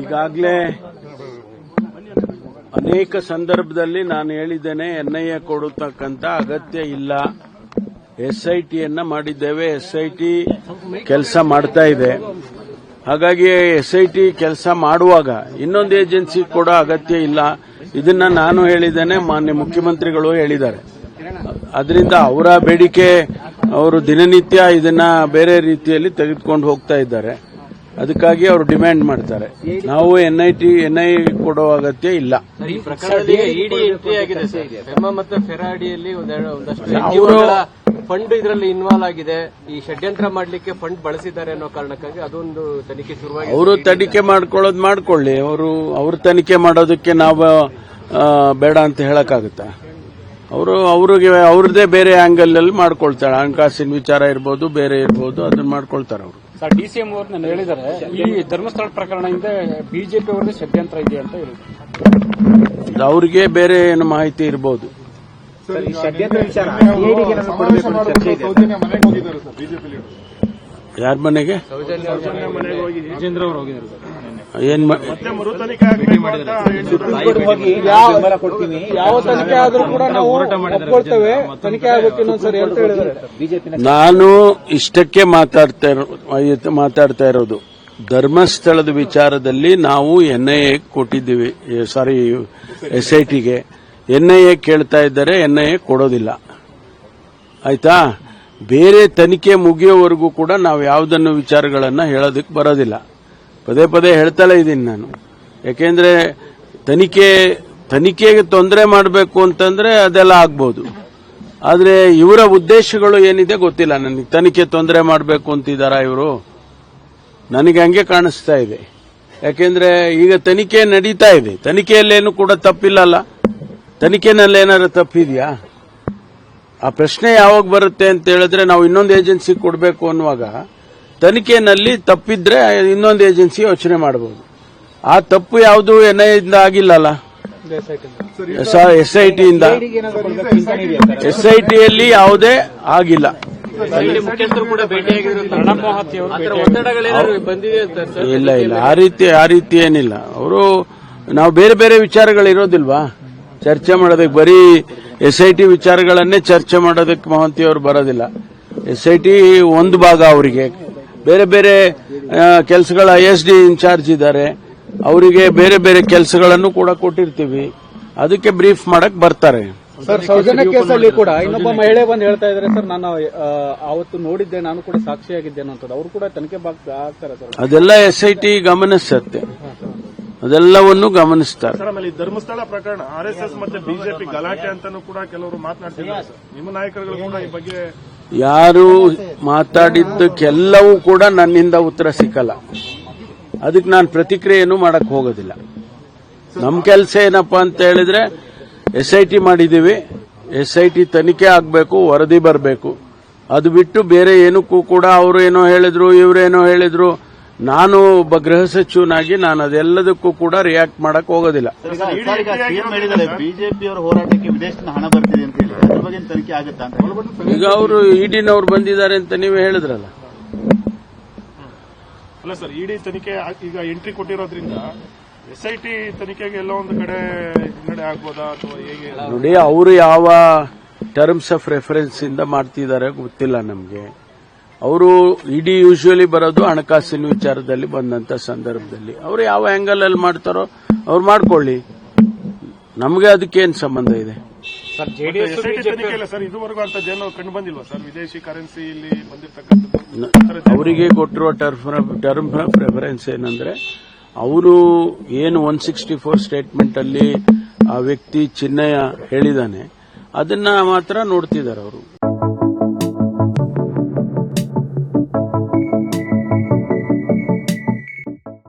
ಈಗಾಗಲೇ ಅನೇಕ ಸಂದರ್ಭದಲ್ಲಿ ನಾನು ಹೇಳಿದ್ದೇನೆ, ಎನ್ಐಎ ಕೊಡತಕ್ಕಂತ ಅಗತ್ಯ ಇಲ್ಲ. ಎಸ್ಐಟಿಯನ್ನ ಮಾಡಿದ್ದೇವೆ, ಎಸ್ಐಟಿ ಕೆಲಸ ಮಾಡ್ತಾ ಇದೆ. ಹಾಗಾಗಿ ಎಸ್ಐಟಿ ಕೆಲಸ ಮಾಡುವಾಗ ಇನ್ನೊಂದು ಏಜೆನ್ಸಿ ಕೂಡ ಅಗತ್ಯ ಇಲ್ಲ. ಇದನ್ನ ನಾನು ಹೇಳಿದ್ದೇನೆ, ಮಾನ್ಯ ಮುಖ್ಯಮಂತ್ರಿಗಳು ಹೇಳಿದ್ದಾರೆ. ಅದರಿಂದ ಅವರ ಬೇಡಿಕೆ, ಅವರು ದಿನನಿತ್ಯ ಇದನ್ನ ಬೇರೆ ರೀತಿಯಲ್ಲಿ ತೆಗೆದುಕೊಂಡು ಹೋಗ್ತಾ ಇದ್ದಾರೆ. ಅದಕ್ಕಾಗಿ ಅವರು ಡಿಮ್ಯಾಂಡ್ ಮಾಡ್ತಾರೆ. ನಾವು ಎನ್ಐಟಿ ಎನ್ಐ ಕೊಡೋ ಅಗತ್ಯ ಇಲ್ಲ. ಈ ಪ್ರಕರಣದಲ್ಲಿ ಇಡಿ ಎಂಟ್ರಿ ಆಗಿದೆ ಸರ್ ಮತ್ತೆ ಫೆರಾಡಿಯಲ್ಲಿ ಒಂದೆರಡು ಒಂದಷ್ಟು ಅವರು- ಫಂಡ್ ಇದರಲ್ಲಿ ಇನ್ವಾಲ್ವ್ ಆಗಿದೆ. ಈ ಷಡ್ಯಂತ್ರ ಮಾಡಲಿಕ್ಕೆ ಫಂಡ್ ಬಳಸಿದ್ದಾರೆ ಅನ್ನೋ ಕಾರಣಕ್ಕಾಗಿ ಅದೊಂದು ತನಿಖೆ ಶುರುವಾಗಿದೆ. ಅವರು ತನಿಖೆ ಮಾಡ್ಕೊಳ್ಳೋದು ಮಾಡ್ಕೊಳ್ಳಿ. ಅವರು ಅವ್ರ ತನಿಖೆ ಮಾಡೋದಕ್ಕೆ ನಾವು ಬೇಡ ಅಂತ ಹೇಳಕ್ಕಾಗುತ್ತಾ? ಅವರು ಅವ್ರಿಗೆ ಅವ್ರದ್ದೇ ಬೇರೆ ಆಂಗಲ್ ಅಲ್ಲಿ ಮಾಡ್ಕೊಳ್ತಾರೆ. ಹಣಕಾಸಿನ ವಿಚಾರ ಇರ್ಬೋದು ಬೇರೆ ಇರ್ಬೋದು ಅದನ್ನ ಮಾಡ್ಕೊಳ್ತಾರೆ ಅವರು. ಸರ್ ಡಿಸಿಎಂ ಅವರು ನಾನು ಹೇಳಿದ್ದಾರೆ ಈ ಧರ್ಮಸ್ಥಳ ಪ್ರಕರಣ ಹಿಂದೆ ಬಿಜೆಪಿ ಅವರದ್ದು ಷಡ್ಯಂತ್ರ ಇದೆ ಅಂತ ಹೇಳಿದ್ರು. ಅವರಿಗೆ ಬೇರೆ ಏನು ಮಾಹಿತಿ ಇರ್ಬೋದು. ಸೌಜನ್ಯ ಮನೆಗೆ ಹೋಗಿದ್ದಾರೆ ಸರ್ ಬಿಜೆಪಿ ಲೀಡರ್ ಯಾರ ಮನೆಗೆ? ಏನ್ ನಾನು ಇಷ್ಟಕ್ಕೆ ಮಾತಾಡ್ತಾ ಇರೋ ಮಾತಾಡ್ತಾ ಇರೋದು. ಧರ್ಮಸ್ಥಳದ ವಿಚಾರದಲ್ಲಿ ನಾವು ಎನ್ಐಎ ಕೊಟ್ಟಿದ್ದೀವಿ. ಸಾರಿ ಎಸ್ಐಟಿಗೆ ಎನ್ಐಎ ಕೇಳ್ತಾ ಇದ್ದಾರೆ ಎನ್ಐಎ ಕೊಡೋದಿಲ್ಲ. ಆಯ್ತಾ? ಬೇರೆ ತನಿಖೆ ಮುಗಿಯೋವರೆಗೂ ಕೂಡ ನಾವು ಯಾವುದನ್ನು ವಿಚಾರಗಳನ್ನ ಹೇಳೋದಕ್ಕೆ ಬರೋದಿಲ್ಲ. ಪದೇ ಪದೇ ಹೇಳ್ತಲೇ ಇದ್ದೀನಿ ನಾನು. ಯಾಕೆಂದ್ರೆ ತನಿಖೆ, ತನಿಖೆಗೆ ತೊಂದರೆ ಮಾಡಬೇಕು ಅಂತಂದ್ರೆ ಅದೆಲ್ಲ ಆಗ್ಬೋದು. ಆದರೆ ಇವರ ಉದ್ದೇಶಗಳು ಏನಿದೆ ಗೊತ್ತಿಲ್ಲ. ನನಗೆ ತನಿಖೆ ತೊಂದರೆ ಮಾಡಬೇಕು ಅಂತಿದ್ದಾರಾ ಇವರು? ನನಗೆ ಹಂಗೆ ಕಾಣಿಸ್ತಾ ಇದೆ. ಯಾಕೆಂದ್ರೆ ಈಗ ತನಿಖೆ ನಡೀತಾ ಇದೆ. ತನಿಖೆಯಲ್ಲೇನು ಕೂಡ ತಪ್ಪಿಲ್ಲಲ್ಲ. ತನಿಖೆನಲ್ಲಿ ಏನಾದ್ರು ತಪ್ಪಿದೆಯಾ? ಆ ಪ್ರಶ್ನೆ ಯಾವಾಗ ಬರುತ್ತೆ ಅಂತ ಹೇಳಿದ್ರೆ ನಾವು ಇನ್ನೊಂದು ಏಜೆನ್ಸಿ ಕೊಡಬೇಕು ಅನ್ನುವಾಗ ತನಿಖೆನಲ್ಲಿ ತಪ್ಪಿದ್ರೆ ಇನ್ನೊಂದು ಏಜೆನ್ಸಿ ಯೋಚನೆ ಮಾಡಬಹುದು. ಆ ತಪ್ಪು ಯಾವುದು ಎನ್ಐಯಿಂದ ಆಗಿಲ್ಲಲ್ಲ? ಎಸ್ ಐ ಟಿಯಿಂದ ಎಸ್ ಐ ಟಿಯಲ್ಲಿ ಯಾವುದೇ ಆಗಿಲ್ಲ. ಇಲ್ಲಿ ಮುಖ್ಯಸ್ಥರು ಕೂಡ ಭೇಟಿಯಾಗಿದ್ರು ಅಂತ ಪ್ರಣಬ್ ಅವರು ಆತರ ಒತ್ತಡಗಳೇನಾದ್ರು ಬಂದಿದೆ ಸರ್? ಇಲ್ಲ ಇಲ್ಲ. ಆ ರೀತಿ ಆ ರೀತಿ ಏನಿಲ್ಲ. ಅವರು ನಾವು ಬೇರೆ ಬೇರೆ ವಿಚಾರಗಳಿರೋದಿಲ್ವಾ? ಚರ್ಚೆ ಮಾಡೋದಕ್ಕೆ ಬರೀ ಎಸ್ ಐ ಟಿ ವಿಚಾರಗಳನ್ನೇ ಚರ್ಚೆ ಮಾಡೋದಕ್ಕೆ ಮಹಂತಿ ಅವರು ಬರೋದಿಲ್ಲ. ಎಸ್ ಐ ಟಿ ಒಂದು ಭಾಗ ಅವರಿಗೆ. ಬೇರೆ ಬೇರೆ ಕೆಲಸಗಳ ಐ ಎಸ್ ಡಿ ಇನ್ಚಾರ್ಜ್ ಇದ್ದಾರೆ. ಅವರಿಗೆ ಬೇರೆ ಬೇರೆ ಕೆಲಸಗಳನ್ನು ಕೂಡ ಕೊಟ್ಟಿರ್ತೀವಿ. ಅದಕ್ಕೆ ಬ್ರೀಫ್ ಮಾಡಕ್ ಬರ್ತಾರೆ. ಸರ್ ಸೌಜನ್ಯ ಕೇಸಲ್ಲಿ ಕೂಡ ಇನ್ನೊಬ್ಬ ಮಹಿಳೆ ಬಂದು ಹೇಳ್ತಾ ಇದ್ದಾರೆ ಸರ್ ನಾನು ಅವತ್ತು ನೋಡಿದ್ದೆ ನಾನು ಕೂಡ ಸಾಕ್ಷಿಯಾಗಿದ್ದೇನೆ ಅಂತ ಅವರು ಕೂಡ ತನಿಖೆ ಭಾಗ ಆಗ್ತಾರೆ ಸರ್. ಅದೆಲ್ಲ ಎಸ್ ಐ ಟಿ ಗಮನಿಸುತ್ತೆ. ಅದೆಲ್ಲವನ್ನು ಗಮನಿಸ್ತಾರೆ. ಧರ್ಮಸ್ಥಳ ಪ್ರಕರಣ ಆರ್ ಎಸ್ ಎಸ್ ಮತ್ತೆ ಬಿಜೆಪಿ ಗಲಾಟೆ ಅಂತಾನೂ ಕೂಡ ಕೆಲವರು ಮಾತನಾಡ್ತಿದ್ದಾರೆ ನಿಮ್ಮ ನಾಯಕರುಗಳು ಕೂಡ ಈ ಬಗ್ಗೆ ಯಾರು ಮಾತಾಡಿದ್ದಕ್ಕೆಲ್ಲವೂ ಕೂಡ ನನ್ನಿಂದ ಉತ್ತರ ಸಿಕ್ಕಲ್ಲ. ಅದಕ್ಕೆ ನಾನು ಪ್ರತಿಕ್ರಿಯೆಯನ್ನು ಮಾಡಕ್ ಹೋಗೋದಿಲ್ಲ. ನಮ್ಮ ಕೆಲಸ ಏನಪ್ಪಾ ಅಂತ ಹೇಳಿದ್ರೆ, ಎಸ್ ಐ ಟಿ ಮಾಡಿದೀವಿ, ಎಸ್ ಐ ಟಿ ತನಿಖೆ ಆಗಬೇಕು, ವರದಿ ಬರಬೇಕು. ಅದು ಬಿಟ್ಟು ಬೇರೆ ಏನಕ್ಕೂ ಕೂಡ ಅವರು ಏನೋ ಹೇಳಿದ್ರು ಇವರೇನೋ ಹೇಳಿದ್ರು ನಾನು ಒಬ್ಬ ಗೃಹ ಸಚಿವನಾಗಿ ನಾನು ಅದೆಲ್ಲದಕ್ಕೂ ಕೂಡ ರಿಯಾಕ್ಟ್ ಮಾಡಕ್ ಹೋಗೋದಿಲ್ಲ. ಹೋರಾಟಕ್ಕೆ ವಿದೇಶದಿಂದ ಹಣ ಬರ್ತಿದೆ ಅಂತ ಹೇಳಿ ಅದ್ರ ಬಗ್ಗೆ ತನಿಖೆ ಆಗುತ್ತಾ ಅಂತ ಈಗ ಅವರು ಇಡಿನವ್ರು ಬಂದಿದ್ದಾರೆ ಅಂತ ನೀವೇ ಹೇಳಿದ್ರಲ್ಲ. ಅಲ್ಲ ಸರ್ ಇಡಿ ತನಿಖೆ ಈಗ ಎಂಟ್ರಿ ಕೊಟ್ಟಿರೋದ್ರಿಂದ ಎಸ್ಐಟಿ ಐ ಟಿ ತನಿಖೆಗೆ ಎಲ್ಲ ಒಂದು ಕಡೆ ಹಿನ್ನಡೆ ಆಗ್ಬೋದಾ ಅಥವಾ ಹೇಗೆ? ನೋಡಿ ಅವರು ಯಾವ ಟರ್ಮ್ಸ್ ಆಫ್ ರೆಫರೆನ್ಸ್ ಇಂದ ಮಾಡ್ತಿದ್ದಾರೆ ಗೊತ್ತಿಲ್ಲ ನಮಗೆ. ಅವರು ಇಡಿ ಯೂಶುವಲಿ ಬರೋದು ಹಣಕಾಸಿನ ವಿಚಾರದಲ್ಲಿ ಬಂದಂತ ಸಂದರ್ಭದಲ್ಲಿ. ಅವರು ಯಾವ ಆಂಗಲ್ ಅಲ್ಲಿ ಮಾಡ್ತಾರೋ ಅವ್ರು ಮಾಡ್ಕೊಳ್ಳಿ. ನಮಗೆ ಅದಕ್ಕೇನು ಸಂಬಂಧ ಇದೆ? Sir JDS S I T ತನಿಖೆ ಇಲ್ಲ ಸರ್ ಇದುವರೆಗೂ ಅಂತ ಜನ ಕಂಡು ಬಂದಿಲ್ವಾ ಸರ್ ವಿದೇಶಿ ಕರೆನ್ಸಿ ಇಲ್ಲಿ ಬಂದಿರತಕ್ಕಂಥದ್ದು? ಅವರಿಗೆ ಕೊಟ್ಟಿರುವ ಟರ್ಮ್ ಟರ್ಮ್ ಪ್ರೆಫರೆನ್ಸ್ ಏನಂದ್ರೆ ಅವರು ಏನು ಒನ್ ಸಿಕ್ಸ್ಟಿ ಫೋರ್ ಸ್ಟೇಟ್ಮೆಂಟ್ ಅಲ್ಲಿ ಆ ವ್ಯಕ್ತಿ ಚಿನ್ನಯ್ಯ ಹೇಳಿದಾನೆ ಅದನ್ನ ಮಾತ್ರ ನೋಡ್ತಿದ್ದಾರೆ ಅವರು.